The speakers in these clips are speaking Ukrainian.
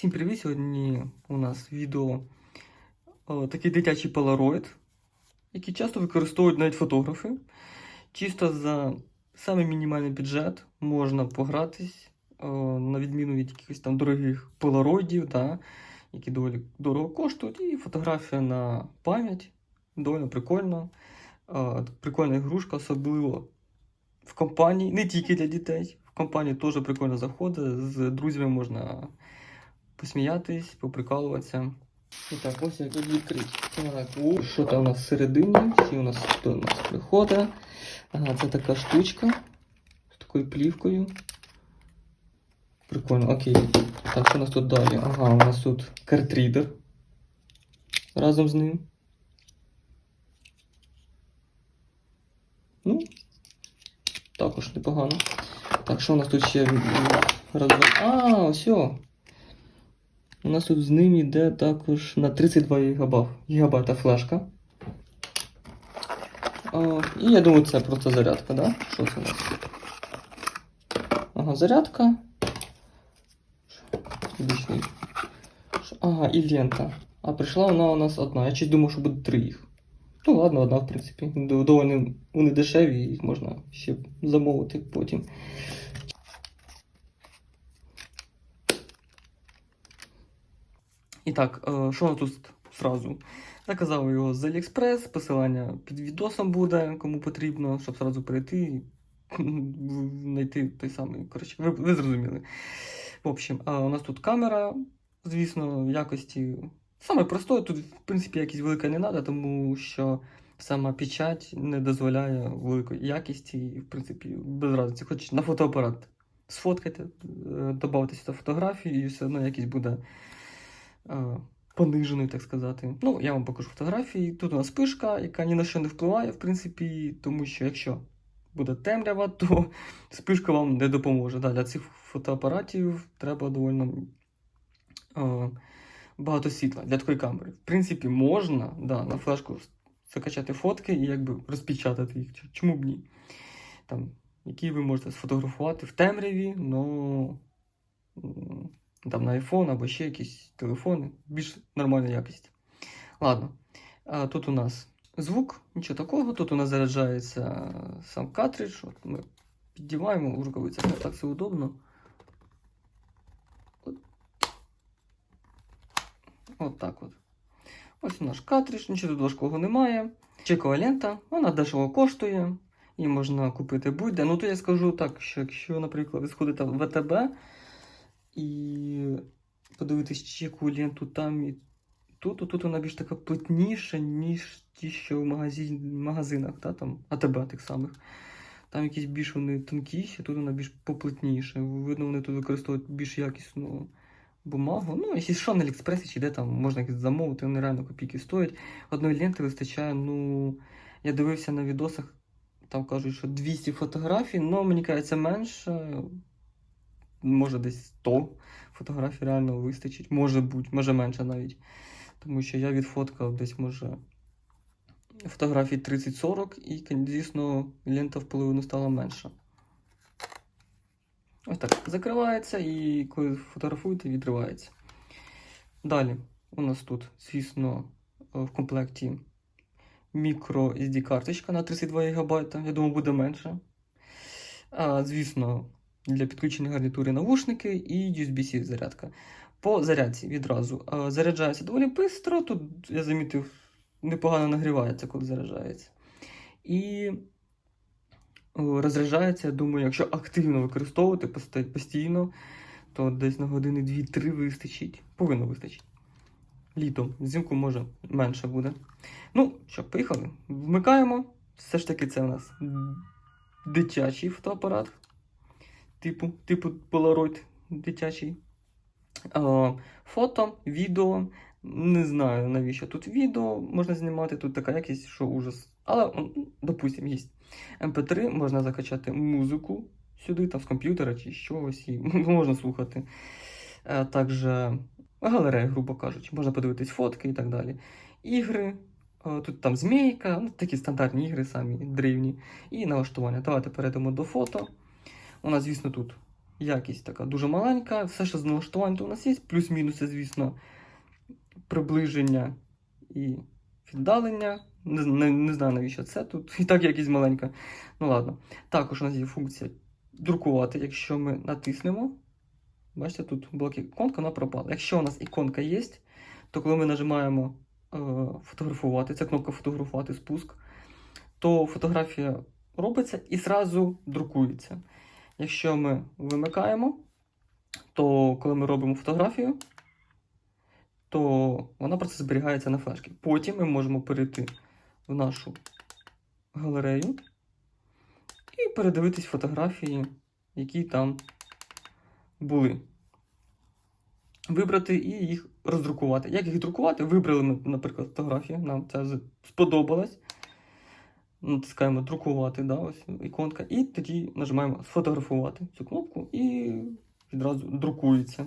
Всім привіт! Сьогодні у нас відео о, такий дитячий полароид, який часто використовують навіть фотографи. Чисто за самий мінімальний бюджет можна погратись, о, на відміну від якихось там дорогих полароїдів, да, які доволі дорого коштують. І фотографія на пам'ять доволі прикольно. О, прикольна ігрушка, особливо в компанії, не тільки для дітей. В компанії теж прикольно заходить. З друзями можна посміятись, поприкалуватися. І так, ось як тут відкрити. Що там у нас всередині, всі у нас у нас приходить. Ага, це така штучка з такою плівкою. Прикольно, окей. Так, що у нас тут далі? Ага, у нас тут картрідер разом з ним. Ну, також непогано. Так, що у нас тут ще раз. А, все. У нас тут з ним йде також на 32 гігаба, гігабайта флешка. А, і я думаю, це просто зарядка, да? Що це у нас? Ага, зарядка. Ага, і лента. А прийшла вона у нас одна. Я щось думав, що буде три їх. Ну ладно, одна, в принципі. Доволі вони дешеві, їх можна ще замовити потім. І так, е, що тут зразу? Заказав його з AliExpress, посилання під відосом буде, кому потрібно, щоб зразу перейти і знайти той самий. Коротше, ви, ви зрозуміли. В общем, а у нас тут камера, звісно, якості. Саме простої, тут, в принципі, якість велика не треба, тому що сама печать не дозволяє великої якісті, і, в принципі, без разниці. Хоч на фотоапарат сфоткайте, е, додавте сюди фотографії, і все одно якість буде е, пониженою, так сказати. Ну, я вам покажу фотографії. Тут у нас спишка, яка ні на що не впливає, в принципі, тому що якщо буде темрява, то спишка вам не допоможе. Да, для цих фотоапаратів треба доволі е, багато світла для такої камери. В принципі, можна да, на флешку закачати фотки і якби розпечатати їх. Чому б ні? Там, які ви можете сфотографувати в темряві, м, там на iPhone або ще якісь телефони, більш нормальна якість. Ладно, а, тут у нас звук, нічого такого. Тут у нас заряджається сам картридж. От ми піддіваємо у рукавицях, так все удобно. От. От так от. Ось наш картридж, нічого тут важкого немає. Чекова лента, вона дешево коштує. Її можна купити будь-де. Ну, то я скажу так, що якщо, наприклад, ви сходите в ВТБ і подивитись чеку ленту там і тут, тут вона більш така плотніша, ніж ті, що в магазин, магазинах, та, там, АТБ тих самих. Там якісь більш вони тонкіші, тут вона більш поплотніша. Видно, вони тут використовують більш якісну бумагу. Ну, якщо що на Аліекспресі чи де там можна якось замовити, вони реально копійки стоять. Одної ленти вистачає, ну, я дивився на відосах, там кажуть, що 200 фотографій, але мені кажеться менше. Може десь 100 фотографій реально вистачить. Може бути, може менше навіть. Тому що я відфоткав десь, може, фотографій 30-40, і, звісно, лента в половину стала менша. Ось так. Закривається і коли фотографуєте, відривається. Далі у нас тут, звісно, в комплекті мікро SD карточка на 32 ГБ. Я думаю, буде менше. А, звісно, для підключення гарнітури навушники і USB-C зарядка. По зарядці відразу. Заряджається доволі швидко. Тут, я замітив, непогано нагрівається, коли заряджається. І розряджається, я думаю, якщо активно використовувати постійно, то десь на години 2-3 вистачить. Повинно вистачити. Літом, взимку може менше буде. Ну, що, поїхали. Вмикаємо. Все ж таки, це у нас дитячий фотоапарат. Типу, типу Polaroid дитячий. А, фото, відео. Не знаю, навіщо тут відео можна знімати. Тут така якість, що ужас. Але, допустимо, є. MP3 можна закачати музику сюди, там з комп'ютера чи чогось, і можна слухати. Е, Також галерея, грубо кажучи, можна подивитись фотки і так далі. Ігри, е, тут там змійка, ну, такі стандартні ігри, самі древні. І налаштування. Давайте перейдемо до фото. У нас, звісно, тут якість така дуже маленька. Все, що з налаштувань, то у нас є. Плюс-мінуси, звісно, приближення і віддалення. Не, не, не знаю, навіщо це тут. І так якісь маленька. Ну ладно. Також у нас є функція друкувати, якщо ми натиснемо. Бачите, тут була іконка, вона пропала. Якщо у нас іконка є, то коли ми нажимаємо е, фотографувати, це кнопка фотографувати спуск, то фотографія робиться і зразу друкується. Якщо ми вимикаємо, то коли ми робимо фотографію, то вона просто зберігається на флешці. Потім ми можемо перейти в нашу галерею і передивитись фотографії, які там були. Вибрати і їх роздрукувати. Як їх друкувати? Вибрали ми, наприклад, фотографію, нам це сподобалось. Натискаємо друкувати, да, ось іконка, і тоді нажимаємо сфотографувати цю кнопку і відразу друкується.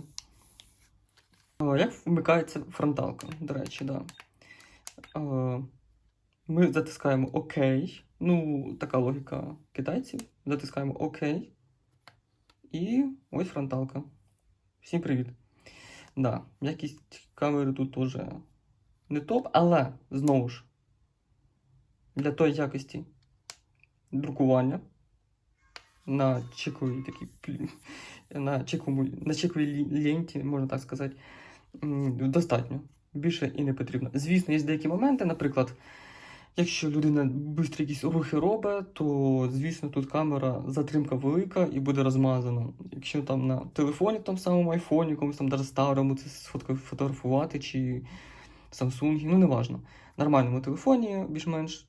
Як вмикається фронталка, до речі, да. Ми затискаємо ОК. Ну, така логіка китайців. Затискаємо ОК. І ось фронталка. Всім привіт. Да, якість камери тут теж не топ, але знову ж, для тої якості друкування на чековій такій на чековій, на чековій ленті, можна так сказати, достатньо. Більше і не потрібно. Звісно, є деякі моменти, наприклад, якщо людина швидко якісь рухи робить, то звісно тут камера затримка велика і буде розмазана. Якщо там на телефоні, там самому айфоні, якомусь там даже старому це фотографувати, чи Samsung, ну неважно. В нормальному телефоні більш-менш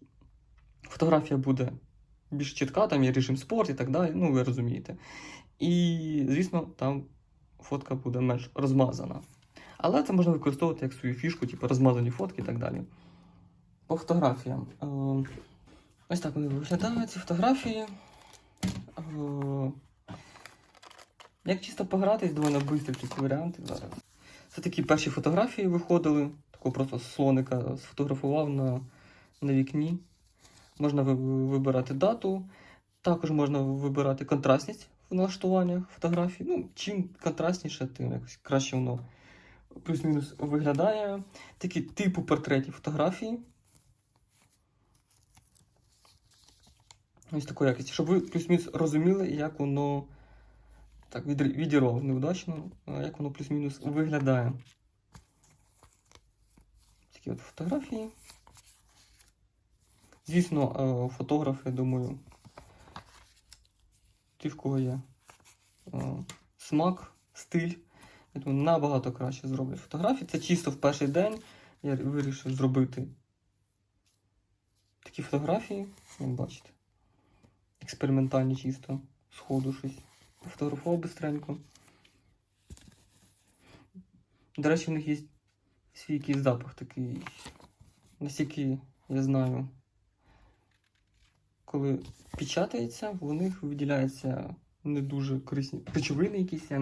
фотографія буде більш чітка, там є режим спорт і так далі, ну ви розумієте. І, звісно, там фотка буде менш розмазана. Але це можна використовувати як свою фішку, типу розмазані фотки і так далі. По фотографіям. Е, Ось так вони виглядають, ці фотографії. Е, Як чисто погратись, доволі швидко такі варіанти зараз. Це такі перші фотографії виходили. Такого просто слоника сфотографував на, на вікні. Можна вибирати дату. Також можна вибирати контрастність в налаштуваннях фотографій. Ну, чим контрастніше, тим якось краще воно плюс-мінус виглядає. Такі типу портретів фотографії. Ось такої якості, щоб ви плюс-мінус розуміли, як воно так відірвав неудачно, як воно плюс-мінус виглядає. Такі от фотографії. Звісно, е, фотограф, я думаю, ті, в кого є е, смак, стиль, я думаю, набагато краще зроблять фотографії. Це чисто в перший день я вирішив зробити такі фотографії, як бачите. Експериментальні чисто, сходу щось. Фотографував бистренько. До речі, в них є свій якийсь запах такий. Наскільки я знаю, коли печатається, в них виділяється не дуже корисні речовини якісь. Я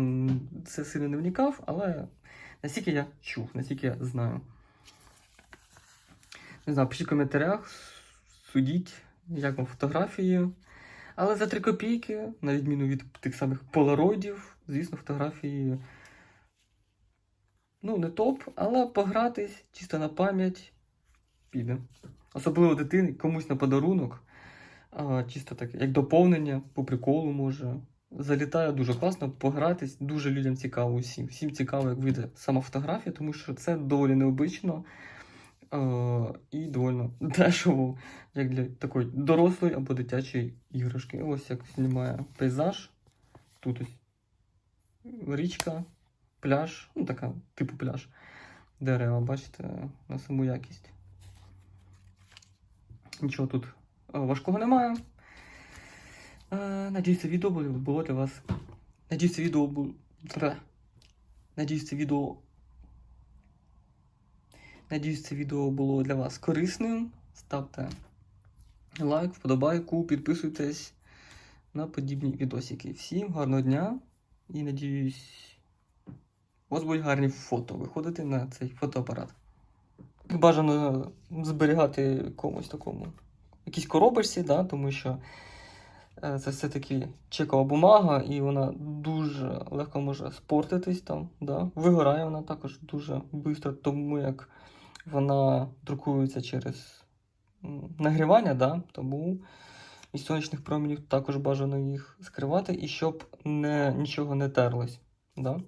це сильно не вникав, але наскільки я чув, наскільки я знаю. Не знаю, пишіть в коментарях, судіть, як вам фотографії. Але за 3 копійки, на відміну від тих самих полароїдів, звісно, фотографії ну, не топ, але погратись чисто на пам'ять піде. Особливо дитини, комусь на подарунок, а, чисто так, як доповнення, по приколу може. Залітає дуже класно, погратись, дуже людям цікаво усім. Всім цікаво, як вийде сама фотографія, тому що це доволі необично е, і доволі дешево, як для такої дорослої або дитячої іграшки. Ось як знімає пейзаж. Тут ось річка, пляж, ну така, типу пляж. Дерева, бачите, на саму якість. Нічого тут важкого немає. Е, Надіюсь, це відео було- для вас. Надіюсь, це відео було. Надіюсь, це відео. Надіюсь, це відео було для вас корисним. Ставте лайк, вподобайку, підписуйтесь на подібні відосики. Всім гарного дня і надіюсь, у вас будуть гарні фото виходити на цей фотоапарат. Бажано зберігати комусь такому якійсь коробочці, да, тому що Е, Це все-таки чекова бумага, і вона дуже легко може спортитись там. Да? Вигорає вона також дуже швидко, тому як вона друкується через нагрівання, да? тому із сонячних променів також бажано їх скривати, і щоб не, нічого не терлось, да?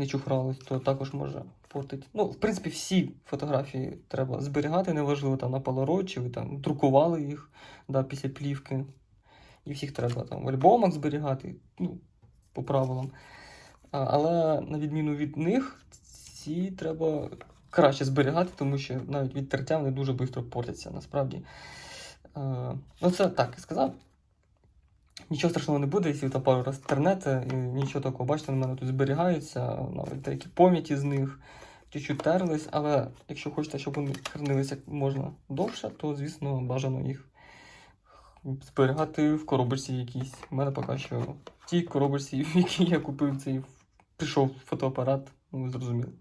Не чухралось, то також може портити. Ну, в принципі, всі фотографії треба зберігати, неважливо там на Polaroid, чи ви там друкували їх да, після плівки. І всіх треба там в альбомах зберігати, ну, по правилам. А, але на відміну від них, ці треба краще зберігати, тому що навіть відтертя вони дуже швидко портяться, насправді. Е, ну, це так і сказав. Нічого страшного не буде, якщо там пару раз тернете, і нічого такого, бачите, на мене тут зберігаються, навіть деякі пам'яті з них чуть-чуть терлись, але якщо хочете, щоб вони хранилися як можна довше, то, звісно, бажано їх зберігати в коробочці якійсь. У мене поки що в тій коробочці, в якій я купив цей прийшов фотоапарат, ну ви зрозуміли.